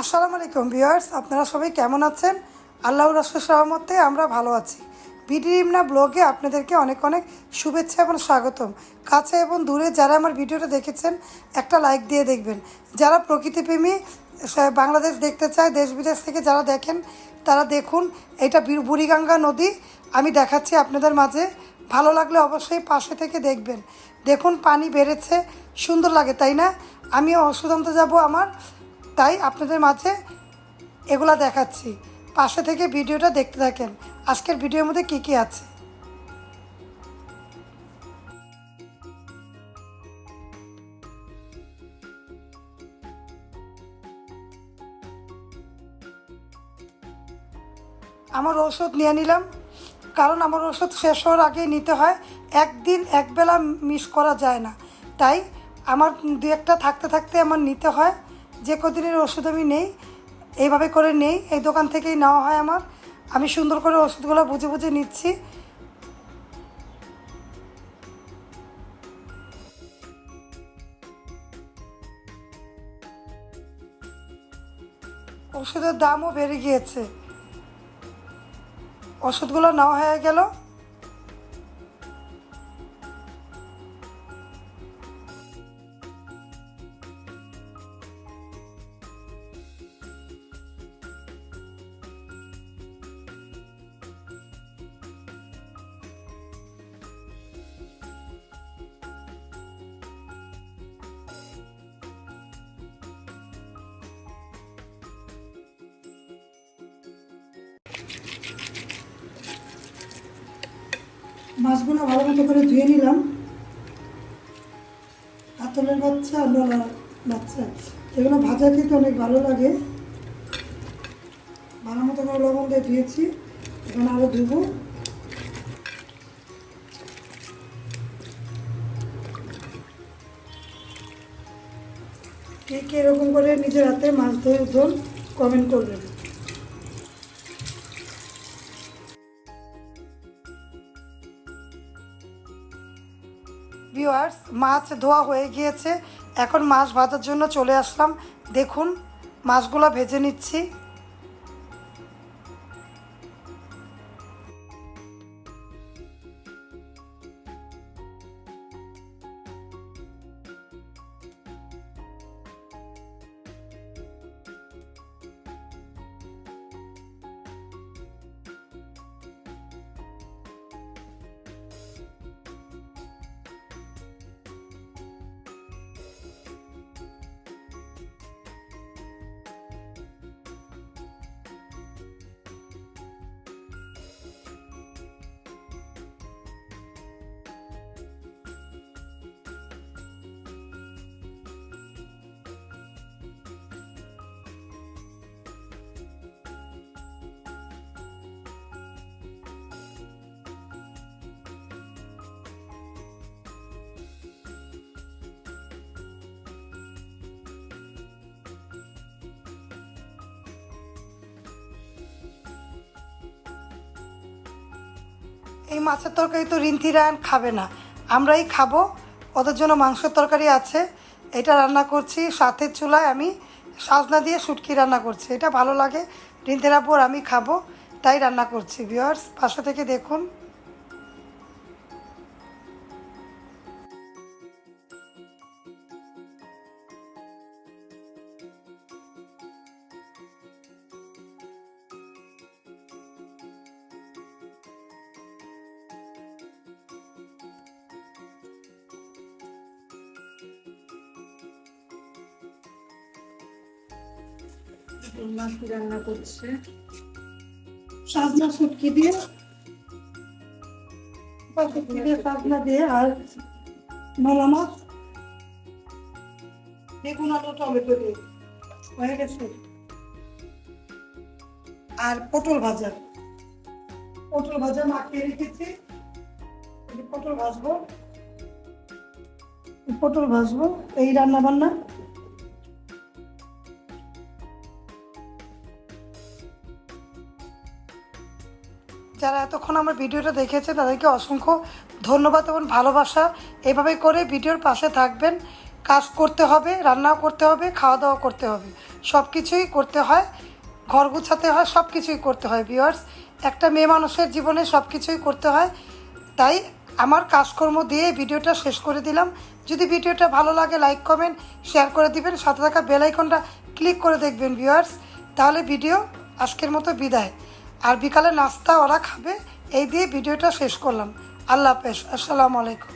আসসালামু আলাইকুম ভিউয়ার্স, আপনারা সবাই কেমন আছেন? আল্লাহ রাসুল সহমতে আমরা ভালো আছি। বিডি ইমনা ব্লগে আপনাদেরকে অনেক অনেক শুভেচ্ছা এবং স্বাগতম। কাছে এবং দূরে যারা আমার ভিডিওটা দেখেছেন, একটা লাইক দিয়ে দেখবেন। যারা প্রকৃতিপ্রেমী বাংলাদেশ দেখতে চায়, দেশ বিদেশ থেকে যারা দেখেন, তারা দেখুন, এটা বুড়িগঙ্গা নদী। আমি দেখাচ্ছি আপনাদের মাঝে। ভালো লাগলে অবশ্যই পাশে থেকে দেখবেন। দেখুন, পানি বেড়েছে। সুন্দর লাগে, তাই না? আমি আনতে যাব আমার। তাই আপনাদের মাঝে এগুলা দেখাচ্ছি। পাশে থেকে ভিডিওটা দেখতে থাকেন। আজকের ভিডিওর মধ্যে কী কী আছে? আমার ওষুধ নিয়ে নিলাম। কারণ আমার ওষুধ শেষ হওয়ার আগে নিতে হয়। একদিন একবেলা মিস করা যায় না। তাই আমার দু একটা থাকতে থাকতে আমার নিতে হয়। যে কদিনের ওষুধ আমি নেই এইভাবে করে নেই, এই দোকান থেকেই নেওয়া হয় আমার। আমি সুন্দর করে ওষুধগুলো বুঝে বুঝে নিচ্ছি। ওষুধের দামও বেড়ে গিয়েছে। ওষুধগুলো নেওয়া হয়ে গেল। মাছগুলো ভালো মতো করে ধুয়ে নিলাম। কাতলের বাচ্চা আর নলা বাচ্চা, এগুলো ভাজা খেতে অনেক ভালো লাগে। ভালো মতো করে লবণ দিয়ে ধুয়েছি, এখন আরও ধুবো। কে কে এরকম করে নিজের হাতে মাছ ধরে ধরুন কমেন্ট করবেন। ভিউয়ার্স মাছ ধোয়া হয়ে গিয়েছে। এখন মাছ ভাজার জন্য চলে আসলাম। দেখুন, মাছগুলো ভেজে নিচ্ছি। এই মাছের তরকারি তো রিন্থি রায়ন খাবে না। আমরাই খাব। ওদের জন্য মাংসের তরকারি আছে। এটা রান্না করছি। সাথের চুলায় আমি সাজনা দিয়ে শুটকি রান্না করছি। এটা ভালো লাগে। রিন্থির আমি খাব। তাই রান্না করছি ভিওয়ার্স পাশে থেকে দেখুন। রান্না করছে। সাজনা শুটকি দিয়ে দিয়ে সাজনা দিয়ে আর মাছ। বেগুন আলু, টমেটো দিয়ে। হয়ে গেছে। আর পটল ভাজা। পটল ভাজা মাখিয়ে রেখেছি। পটল ভাজবো। পটল ভাজবো, এই রান্না বান্না যারা এতক্ষণ আমার ভিডিওটা দেখেছে, তাদেরকে অসংখ্য ধন্যবাদ এবং ভালোবাসা। এভাবে করে ভিডিওর পাশে থাকবেন। কাজ করতে হবে, রান্নাও করতে হবে খাওয়া দাওয়া করতে হবে। সব কিছুই করতে হয়, ঘর গুছাতে হয় সব কিছুই করতে হয় ভিওয়ার্স একটা মেয়ে মানুষের জীবনে সব কিছুই করতে হয়। তাই আমার কাজকর্ম দিয়ে ভিডিওটা শেষ করে দিলাম। যদি ভিডিওটা ভালো লাগে লাইক কমেন্ট শেয়ার করে দিবেন। সাথে থাকা বেল আইকনটা ক্লিক করে দেখবেন ভিওয়ার্স তাহলে ভিডিও আজকের মতো বিদায়। আর বিকালে নাস্তা ওরা খাবে। এই দিয়ে ভিডিওটা শেষ করলাম। আল্লাহ হাফেজ। আসসালামু আলাইকুম।